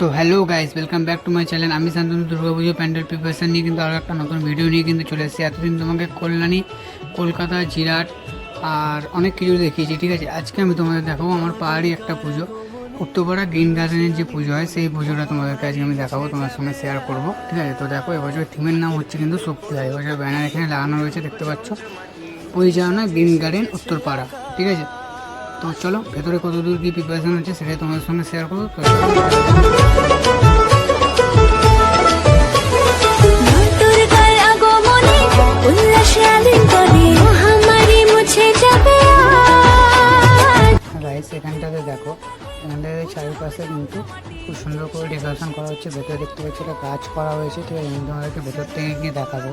তো hello guys welcome back to my channel আমি Shantanu Durga Puja pandal preparation নিয়ে কিন্তু আরও একটা নতুন ভিডিও নিয়ে কিন্তু চলে এসেছি। এতদিন তোমাকে কল্যাণী, কলকাতা, জিরাট আর অনেক কিছু দেখিয়েছি, ঠিক আছে? আজকে আমি তোমাদের দেখাবো আমার পাহাড়ি একটা পুজো। উত্তরপাড়া গ্রিন গার্ডেনের যে পুজো হয়, সেই পুজোটা তোমাদেরকে আজকে আমি দেখাবো তোমার সঙ্গে শেয়ার করব, ঠিক আছে? তো দেখো, এবছর থিমের নাম হচ্ছে কিন্তু শক্তি হয় এবছর ব্যানার এখানে লাগানো রয়েছে, দেখতে পাচ্ছ? পরিচালনা গ্রিন গার্ডেন উত্তরপাড়া, ঠিক আছে? তো চলো ভেতরে কত দূর কী প্রিপারেশন হচ্ছে সেটাই তোমাদের সঙ্গে শেয়ার করব। রাইস এখানটাতে দেখো এখানটাতে চারিপাশে কিন্তু খুব সুন্দর করে ডেকোরেশন করা হচ্ছে ভেতরে দেখতে পাচ্ছি একটা গাছ করা হয়েছে ঠিক আছে আমি তোমাদেরকে ভেতর থেকে গিয়ে দেখাবো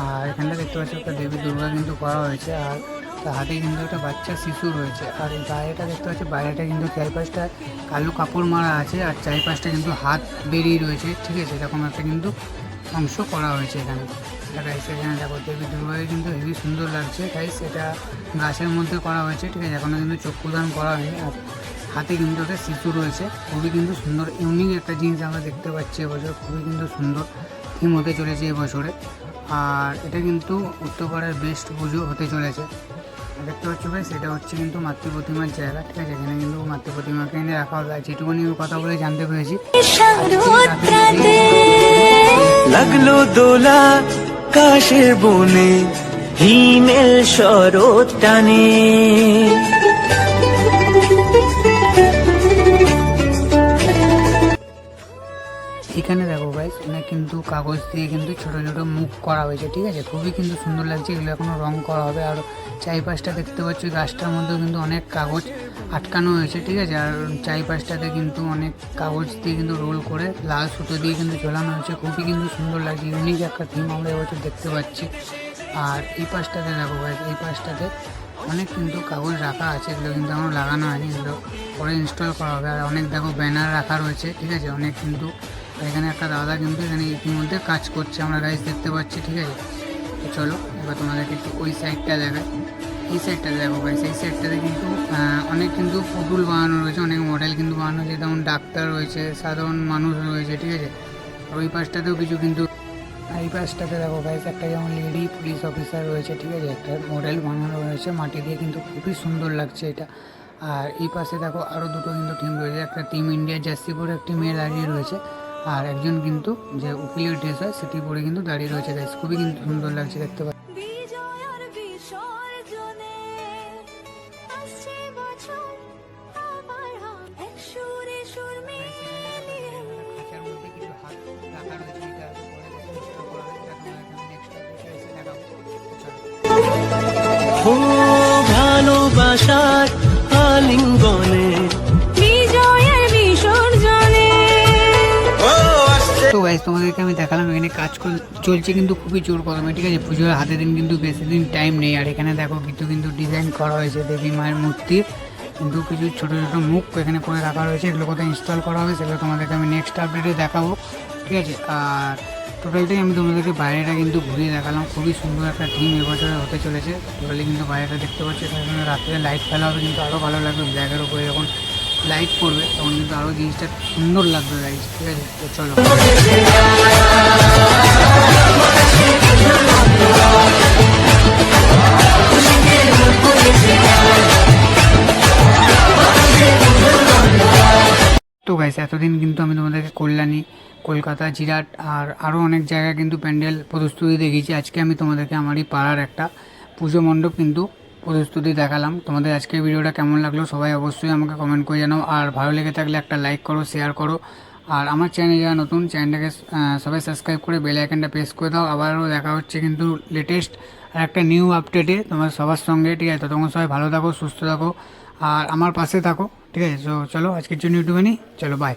আর এখানটা দেখতে পাচ্ছি একটা দেবী দুর্গা কিন্তু করা হয়েছে আর হাতে কিন্তু একটা বাচ্চা, শিশু রয়েছে। আর এই বাইরেটা দেখতে পাচ্ছি, বাইরেটা কিন্তু চারিপাশটা কালো কাপড় মারা আছে, আর চারিপাশটা কিন্তু হাত বেরিয়ে রয়েছে। ঠিক আছে, এরকম একটা কিন্তু অংশ করা হয়েছে এখানে। গাইস এখানে দেখো, দেবী দুর্গাকে কিন্তু হেবি সুন্দর লাগছে। গাইস এটা গাছের মধ্যে করা হয়েছে, ঠিক আছে, এখনও কিন্তু চক্ষুদান করা হয়নি। আর হাতে কিন্তু একটা শিশু রয়েছে, খুবই কিন্তু সুন্দর ইউনিক একটা জিনিস আমরা দেখতে পাচ্ছি এবছর, খুবই কিন্তু সুন্দর থিম হতে চলেছে এবছরে। আর এটা কিন্তু উত্তরপাড়ার বেস্ট পুজো হতে চলেছে। দেখতে পাচ্ছ ভাই সেটা হচ্ছে কিন্তু মাতৃ প্রতিমার জায়গা, ঠিক আছে? এখানে কিন্তু মাতৃ প্রতিমাকে এনে রাখা আর যেটুকুনি কথা বলে জানতে পেরেছি, লাগল দোলা কাশের বনে, হিমেল শরৎ টানে। এখানে দেখো গাইস অনেক কিন্তু কাগজ দিয়ে কিন্তু ছোট ছোট মুখ করা হয়েছে, ঠিক আছে? খুবই কিন্তু সুন্দর লাগছে, এগুলো এখনও রং করা হবে। আর চারিপাশটা দেখতে পাচ্ছ গাছটার মধ্যেও কিন্তু অনেক কাগজ আটকানো হয়েছে, ঠিক আছে? আর চারিপাশটাতে কিন্তু অনেক কাগজ দিয়ে কিন্তু রোল করে লাল সুতো দিয়ে কিন্তু ঝোলানো হয়েছে। খুবই কিন্তু সুন্দর লাগছে ইউনিক একটা থিম আমরা এবছর দেখতে পাচ্ছি। আর এই পাশটাতে দেখো গাইস এই পাশটাতে অনেক কিন্তু কাগজ রাখা আছে, এগুলো কিন্তু এখনও লাগানো হয়নি, এগুলো পরে ইনস্টল করা হবে। আর অনেক দেখো ব্যানার রাখা রয়েছে, ঠিক আছে? অনেক কিন্তু এখানে একটা দাদা কিন্তু এখানে ইতিমধ্যে কাজ করছে, আমরা গাইজ দেখতে পাচ্ছি, ঠিক আছে? তো চলো, এবার তোমাদেরকে একটু ওই সাইডটা দেখায় এই সাইডটা দেখো গাইজ এই সাইডটাতে কিন্তু অনেক কিন্তু পুতুল বানানো রয়েছে, অনেক মডেল কিন্তু বানানো হয়েছে যেমন ডাক্তার রয়েছে, সাধারণ মানুষ রয়েছে, ঠিক আছে? আর ওই পাশটাতেও কিছু কিন্তু এই পাশটাতে দেখো গাইজ একটা যেমন লেডি পুলিশ অফিসার রয়েছে, ঠিক আছে? একটা মডেল বানানো রয়েছে, মাটি দিয়ে কিন্তু খুবই সুন্দর লাগছে এটা। আর এই পাশে দেখো আরও দুটো কিন্তু টিম রয়েছে, একটা টিম ইন্ডিয়া জার্সি পরে একটি মেয়ে দাঁড়িয়ে রয়েছে। আর একজন কিন্তু যে উকিলের ড্রেস হয় সেটি পরে কিন্তু দাঁড়িয়ে রয়েছে। গাইজ খুবই কিন্তু সুন্দর লাগছে দেখতে পাচ্ছি বিজয় আর তোমাদেরকে আমি দেখালাম, এখানে কাজ চলছে কিন্তু খুবই জোর কদমে, ঠিক আছে? পুজোর হাতে দিন কিন্তু বেশি দিন টাইম নেই। আর এখানে দেখো কিছু কিন্তু ডিজাইন করা হয়েছে, দেবী মায়ের মূর্তি, কিন্তু কিছু ছোট ছোট মুখ এখানে করে রাখা রয়েছে, এগুলো কোথায় ইনস্টল করা হবে সেগুলো তোমাদেরকে আমি নেক্সট আপডেটে দেখাবো, ঠিক আছে? আর টোটালটাই আমি তোমাদেরকে বাইরেটা কিন্তু ঘুরিয়ে দেখালাম, খুবই সুন্দর একটা থিম এবছরে হতে চলেছে। টোটালি কিন্তু বাইরেটা দেখতে পাচ্ছি সেখানে রাত্রে লাইট ফেলা হবে, কিন্তু আরও ভালো লাগবে ব্ল্যাকের উপরে যখন লাইট পড়বে তখন কিন্তু আরও জিনিসটা সুন্দর লাগবে গাইজ ঠিক আছে? তো চলো। তো গাইস এতদিন কিন্তু আমি তোমাদেরকে কল্যাণী, কলকাতা, জিরাট আর আরও অনেক জায়গায় কিন্তু প্যান্ডেল প্রস্তুতি দেখিয়েছি। আজকে আমি তোমাদেরকে আমারই পাড়ার একটা পুজো মণ্ডপ কিন্তু প্রস্তুতি দেখালাম। তোমাদের আজকের ভিডিওটা কেমন লাগল সবাই অবশ্যই আমাকে কমেন্ট করে জানাও। আর ভালো লেগে থাকলে একটা লাইক করো শেয়ার করো। আর আমার চ্যানেলে যারা নতুন চ্যানেলটাকে সবাই সাবস্ক্রাইব করে বেল আইকনটা প্রেস করে দাও। আবারও দেখা হচ্ছে কিন্তু লেটেস্ট আর একটা নিউ আপডেটে তোমার সবার সঙ্গে, ঠিক আছে? তো তোমার সবাই ভালো থাকো, সুস্থ থাকো। আর আমার পাশে থাকো, ঠিক আছে? তো চলো আজকের জন্য ইউটিউবে নিই চলো বাই